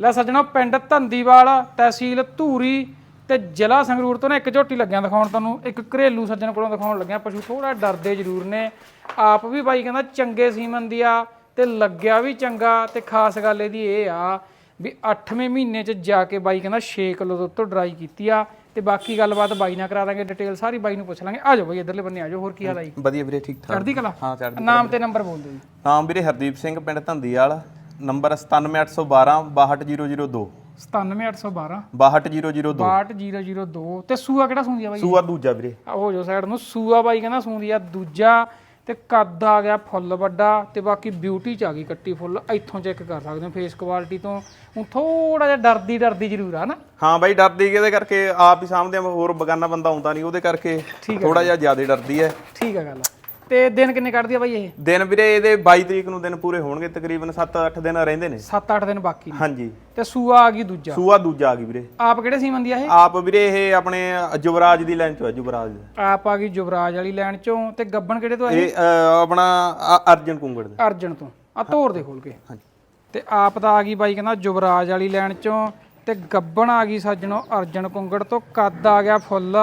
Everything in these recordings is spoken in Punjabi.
ਲੈ ਸੱਜਣੋ ਪਿੰਡ ਧੰਦੀਵਾਲ ਤਹਿਸੀਲ ਧੂਰੀ ਤੇ ਜ਼ਿਲ੍ਹਾ ਸੰਗਰੂਰ ਤੋਂ ਨਾ ਇੱਕ ਝੋਟੀ ਲੱਗਿਆ ਦਿਖਾਉਣ ਤੁਹਾਨੂੰ ਇੱਕ ਘਰੇਲੂ ਸੱਜਣ ਕੋਲੋਂ ਦਿਖਾਉਣ ਲੱਗਿਆ ਪਸ਼ੂ ਥੋੜਾ ਡਰਦੇ ਜ਼ਰੂਰ ਨੇ। ਆਪ ਵੀ ਬਾਈ ਕਹਿੰਦਾ ਚੰਗੇ ਸੀਮਨ ਦੀ ਆ ਤੇ ਲੱਗਿਆ ਵੀ ਚੰਗਾ ਤੇ ਖਾਸ ਗੱਲ ਇਹਦੀ ਇਹ ਆ ਵੀ 8ਵੇਂ ਮਹੀਨੇ ਚ ਜਾ ਕੇ ਬਾਈ ਕਹਿੰਦਾ 6 ਕਿਲੋ ਦੁੱਧ ਤੋਂ ਡਰਾਈ ਕੀਤੀ ਆ ਤੇ ਬਾਕੀ ਗੱਲਬਾਤ ਬਾਈ ਨਾਲ ਕਰਾ ਦਾਂਗੇ ਡਿਟੇਲ ਸਾਰੀ ਬਾਈ ਨੂੰ ਪੁੱਛ ਲਾਂਗੇ। ਆ ਜਾਓ ਬਾਈ ਇਧਰਲੇ ਬੰਨੇ ਆ ਜਾਓ ਹੋਰ ਕੀ ਹਾਲ ਆ ਜੀ? ਵਧੀਆ ਵੀਰੇ ਠੀਕ ਠਾਕ ਚੜ੍ਹਦੀ ਕਲਾ? ਹਾਂ ਚੜ੍ਹਦੀ ਨਾਮ ਤੇ ਨੰਬਰ ਬੋਲ ਦਿਓ ਜੀ। ਨਾਮ ਵੀਰੇ ਹਰਦੀਪ ਸਿੰਘ ਪਿੰਡ ਧੰਦੀਵਾਲ। ਨੰਬਰ 97812 62002 97812 62002 62002 ਤੇ ਸੂਆ ਕਿਹੜਾ ਸੁਣਦੀ ਆ ਬਾਈ? ਸੂਆ ਦੂਜਾ ਵੀਰੇ। ਹੋ ਜੋ ਸਾਈਡ ਨੂੰ ਸੂਆ ਬਾਈ ਕਹਿੰਦਾ ਸੁਣਦੀ ਆ ਦੂਜਾ ਤੇ ਕੱਦ ਆ ਗਿਆ ਫੁੱਲ ਵੱਡਾ ਤੇ ਬਾਕੀ ਬਿਊਟੀ ਚ ਆ ਗਈ ਕੱਟੀ ਫੁੱਲ। ਇੱਥੋਂ ਚੈੱਕ ਕਰ ਸਕਦੇ ਹੋ ਫੇਸ ਕੁਆਲਿਟੀ ਤੋਂ। ਹੁਣ ਥੋੜਾ ਜਿਹਾ ਡਰਦੀ ਡਰਦੀ ਜ਼ਰੂਰ ਆ ਨਾ। ਹਾਂ ਬਾਈ ਡਰਦੀ ਕਿਹਦੇ ਕਰਕੇ? ਆਪ ਹੀ ਸਾਹਮਣੇ ਹੋਰ ਬਗਾਨਾ ਬੰਦਾ ਆਉਂਦਾ ਨਹੀਂ ਉਹਦੇ ਕਰਕੇ ਥੋੜਾ ਜਿਹਾ ਜ਼ਿਆਦਾ ਡਰਦੀ ਹੈ। ਠੀਕ ਆ ਗੱਲ ਤੇ ਦਿਨ ਕਿੰਨੇ ਕੱਢਦੀ ਆ ਬਾਈ ਇਹ? ਦਿਨ ਵੀਰੇ ਇਹਦੇ 22 ਤਰੀਕ ਨੂੰ ਦਿਨ ਪੂਰੇ ਹੋਣਗੇ ਤਕਰੀਬਨ 7-8 ਦਿਨ ਰਹਿੰਦੇ ਨੇ। 7-8 ਦਿਨ ਬਾਕੀ ਨੇ। ਹਾਂਜੀ। ਤੇ ਸੂਆ ਆ ਗਈ ਦੂਜਾ? ਸੂਆ ਦੂਜਾ ਆ ਗਈ ਵੀਰੇ। ਆਪ ਕਿਹੜੇ ਸੀਮਨ ਦੀ ਆ ਇਹ? ਆਪ ਵੀਰੇ ਇਹ ਆਪਣੇ ਯੁਵਰਾਜ ਦੀ ਲਾਈਨ ਚੋਂ ਹੈ ਯੁਵਰਾਜ। ਆਪ ਆ ਗਈ ਯੁਵਰਾਜ ਵਾਲੀ ਲਾਈਨ ਚੋਂ। ਤੇ ਗੱਬਣ ਕਿਹੜੇ ਤੋਂ ਆ ਇਹ? ਆਪਣਾ ਅਰਜਨ ਕੁੰਗੜ ਦਾ। ਅਰਜਨ ਤੋਂ। ਆ ਤੋੜ ਦੇ ਖੋਲ ਕੇ। ਹਾਂਜੀ। ਤੇ ਆਪ ਦਾ ਆ ਗਈ ਬਾਈ ਕਹਿੰਦਾ ਯੁਵਰਾਜ ਵਾਲੀ ਲਾਈਨ ਚੋਂ। ਤੇ ਗੱਬਣ ਆ ਗਈ ਸੱਜਣੋ ਅਰਜਨ ਕੁੰਗੜ ਤੋਂ। ਕੱਦ ਆ ਗਿਆ ਫੁੱਲ।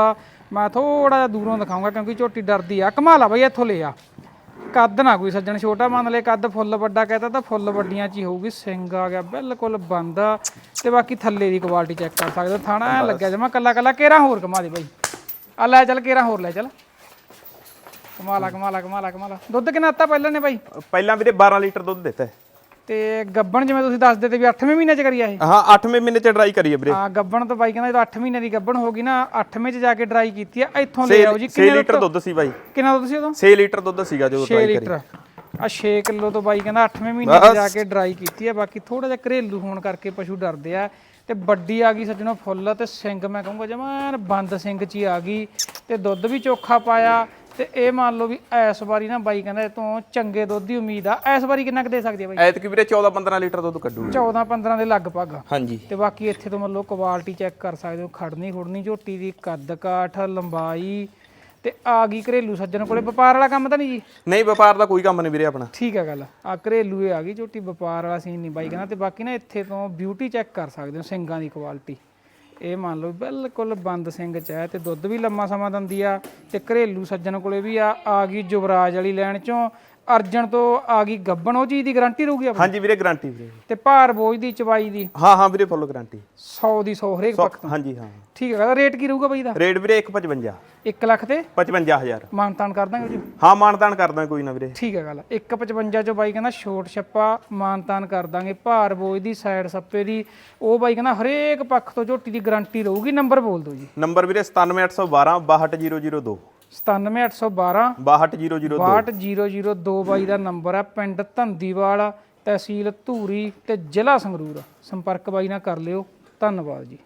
ਮੈਂ ਥੋੜਾ ਜਿਹਾ ਦੂਰੋਂ ਦਿਖਾਉਂਗਾ ਕਿਉਂਕਿ ਝੋਟੀ ਡਰਦੀ ਆ। ਕਮਾਲ ਆ ਬਾਈ, ਇੱਥੋਂ ਲੈ ਆ। ਕੱਦ ਨਾ ਕੋਈ ਸੱਜਣ, ਛੋਟਾ ਮੰਨ ਲੈ ਕੱਦ ਫੁੱਲ ਵੱਡਾ ਕਹਤਾ ਤਾਂ ਫੁੱਲ ਵੱਡੀਆਂ ਚ ਹੀ ਹੋਊਗੀ, ਸਿੰਗ ਆ ਗਿਆ, ਬਿਲਕੁਲ ਬੰਦ ਤੇ ਬਾਕੀ ਥੱਲੇ ਦੀ ਕੁਆਲਿਟੀ ਚੈੱਕ ਕਰ ਸਕਦੇ ਥਾਣਾ ਲੱਗਿਆ ਜਮਾ ਕੱਲਾ ਕੱਲਾ, ਕੇਰਾ ਹੋਰ ਕਮਾ ਦੇ ਬਾਈ। ਆ ਲੈ ਚੱਲ, ਕੇਰਾ ਹੋਰ ਲੈ ਚੱਲ। ਕਮਾਲਾ ਕਮਾਲਾ ਕਮਾਲਾ ਕਮਾਲਾ ਦੁੱਧ ਕਿੰਨਾ ਦਿੱਤਾ ਪਹਿਲਾਂ ਨੇ ਬਾਈ? ਪਹਿਲਾਂ ਵੀਰੇ 12 ਲੀਟਰ ਦੁੱਧ ਦਿੱਤਾ। ਤੇ ਗੱਬਣ ਜਿਵੇਂ ਤੁਸੀਂ ਦੱਸਦੇ ਤੇ ਵੀ 8ਵੇਂ ਮਹੀਨੇ ਚ ਕਰੀ ਆ ਇਹ? ਹਾਂ 8ਵੇਂ ਮਹੀਨੇ ਚ ਟਰਾਈ ਕਰੀਏ ਵੀਰੇ। ਆ ਗੱਬਣ ਤੋਂ ਬਾਈ ਕਹਿੰਦਾ ਜਦੋਂ 8 ਮਹੀਨੇ ਦੀ ਗੱਬਣ ਹੋ ਗਈ ਨਾ 8ਵੇਂ ਚ ਜਾ ਕੇ ਡਰਾਈ ਕੀਤੀ ਆ ਇੱਥੋਂ ਲੈ ਆਓ ਜੀ। 6 ਲੀਟਰ ਦੁੱਧ ਸੀ ਬਾਈ। ਕਿੰਨਾ ਦੁੱਧ ਸੀ ਉਦੋਂ? 6 ਲੀਟਰ ਦੁੱਧ ਸੀਗਾ ਜਦੋਂ 6 ਟਰਾਈ ਕਰੀ। ਲੀਟਰ। ਆ 6 ਕਿਲੋ ਤੋਂ ਬਾਈ ਕਹਿੰਦਾ 8ਵੇਂ ਮਹੀਨੇ ਚ ਜਾ ਕੇ ਡਰਾਈ ਕੀਤੀ ਆ ਬਾਕੀ ਥੋੜਾ ਜਿਹਾ ਘਰੇਲੂ ਹੋਣ ਕਰਕੇ ਪਸ਼ੂ ਡਰਦੇ ਆ। ਤੇ ਵੱਡੀ ਆ ਗਈ ਸੱਜਣੋ ਫੁੱਲ ਤੇ ਸਿੰਘ ਮੈਂ ਕਹੂੰਗਾ ਜਮਾਨ ਬੰਦ ਸਿੰਘ ਚ ਹੀ ਆ ਗਈ। ਤੇ ਦੁੱਧ ਵੀ ਚੋਖਾ ਪਾਇਆ ਤੇ ਇਹ ਮੰਨ ਲਓ ਵੀ ਇਸ ਵਾਰੀ ਨਾ ਬਾਈ ਕਹਿੰਦਾ ਇਹ ਤੋਂ ਚੰਗੇ ਦੁੱਧ ਦੀ ਉਮੀਦ ਆ। ਇਸ ਵਾਰੀ ਕਿੰਨਾ ਕੁ ਦੇ ਸਕਦੀ ਆ ਬਾਈ? ਐਤਕੀ ਵੀਰੇ 14 15 ਲੀਟਰ ਦੁੱਧ ਕੱਢੂ 14 15 ਦੇ ਲਗਭਗ। ਹਾਂਜੀ। ਤੇ ਬਾਕੀ ਇੱਥੇ ਤੋਂ ਮੰਨ ਲਓ ਕੁਆਲਿਟੀ ਚੈੱਕ ਕਰ ਸਕਦੇ ਹੋ। ਖੜਨੀ ਖੁੜਨੀ ਝੋਟੀ ਦੀ ਕੱਦ ਕਾਠ ਲੰਬਾਈ ਤੇ ਆ ਗਈ ਘਰੇਲੂ ਸੱਜਣ ਕੋਲੇ। ਵਪਾਰ ਵਾਲਾ ਕੰਮ ਤਾਂ ਨਹੀਂ ਜੀ? ਨਹੀਂ ਵਪਾਰ ਦਾ ਕੋਈ ਕੰਮ ਨਹੀਂ ਵੀਰੇ ਆਪਣਾ। ਠੀਕ ਹੈ ਗੱਲ। ਆ ਘਰੇਲੂ ਇਹ ਆ ਗਈ ਝੋਟੀ ਵਪਾਰ ਵਾਲਾ ਸੀਨ ਨਹੀਂ ਬਾਈ ਕਹਿੰਦਾ। ਤੇ ਬਾਕੀ ਨਾ ਇੱਥੇ ਤੋਂ ਬਿਊਟੀ ਚੈੱਕ ਕਰ ਸਕਦੇ ਹੋ ਸਿੰਗਾਂ ਦੀ ਕੁਆਲਿਟੀ ਇਹ ਮੰਨ ਲਓ ਬਿਲਕੁਲ ਬੰਦ ਸਿੰਘ ਚ ਹੈ ਤੇ ਦੁੱਧ ਵੀ ਲੰਮਾ ਸਮਾਂ ਦਿੰਦੀ ਆ ਤੇ ਘਰੇਲੂ ਸੱਜਣ ਕੋਲੇ ਵੀ ਆ ਆ ਗਈ ਯੁਵਰਾਜ ਵਾਲੀ ਲੈਣ ਚੋਂ। ਅਰਜਨ ਤੋਂ ਆ ਗਈ ਗੱਬਣ ਉਹ ਚੀਜ਼ ਦੀ ਗਾਰੰਟੀ ਰਹੂਗੀ ਆਪਣੀ? ਹਾਂਜੀ ਵੀਰੇ ਗਾਰੰਟੀ ਵੀਰੇ। ਤੇ ਭਾਰ ਬੋਝ ਦੀ ਚਵਾਈ ਦੀ? ਹਾਂ ਹਾਂ ਵੀਰੇ ਫੁੱਲ ਗਾਰੰਟੀ 100 ਦੀ 100 ਹਰੇਕ ਪੱਖ ਤੋਂ ਹਾਂਜੀ ਹਾਂ। ਠੀਕ ਹੈ ਰੇਟ ਕੀ ਰਹੂਗਾ ਬਾਈ ਦਾ? ਰੇਟ ਵੀਰੇ 155 1 ਲੱਖ ਤੇ? 55000 ਮਾਨਤਾਨ ਕਰ ਦਾਂਗੇ ਜੀ? ਹਾਂ ਮਾਨਤਾਨ ਕਰਦਾ ਕੋਈ ਨਾ ਵੀਰੇ। ਠੀਕ ਹੈ ਗੱਲ। 155 ਚੋਂ ਬਾਈ ਕਹਿੰਦਾ ਛੋਟ ਛੱਪਾ ਮਾਨਤਾਨ ਕਰ ਦਾਂਗੇ। ਭਾਰ ਬੋਝ ਦੀ ਸਾਈਡ ਸੱਪੇ ਦੀ। ਉਹ ਬਾਈ ਕਹਿੰਦਾ ਹਰੇਕ ਪੱਖ ਤੋਂ ਝੋਟੀ ਦੀ ਗਾਰੰਟੀ ਰਹੂਗੀ। ਨੰਬਰ ਬੋਲ ਦਿਓ ਜੀ। ਨੰਬਰ ਵੀਰੇ 97812 62002 97812 62002 62002 ਬਾਈ ਦਾ ਨੰਬਰ ਆ ਪਿੰਡ ਧੰਦੀਵਾਲ ਤਹਿਸੀਲ ਧੂਰੀ ਤੇ ਜ਼ਿਲ੍ਹਾ ਸੰਗਰੂਰ। ਸੰਪਰਕ ਬਾਈ ਨਾਲ ਕਰ ਲਿਓ। ਧੰਨਵਾਦ ਜੀ।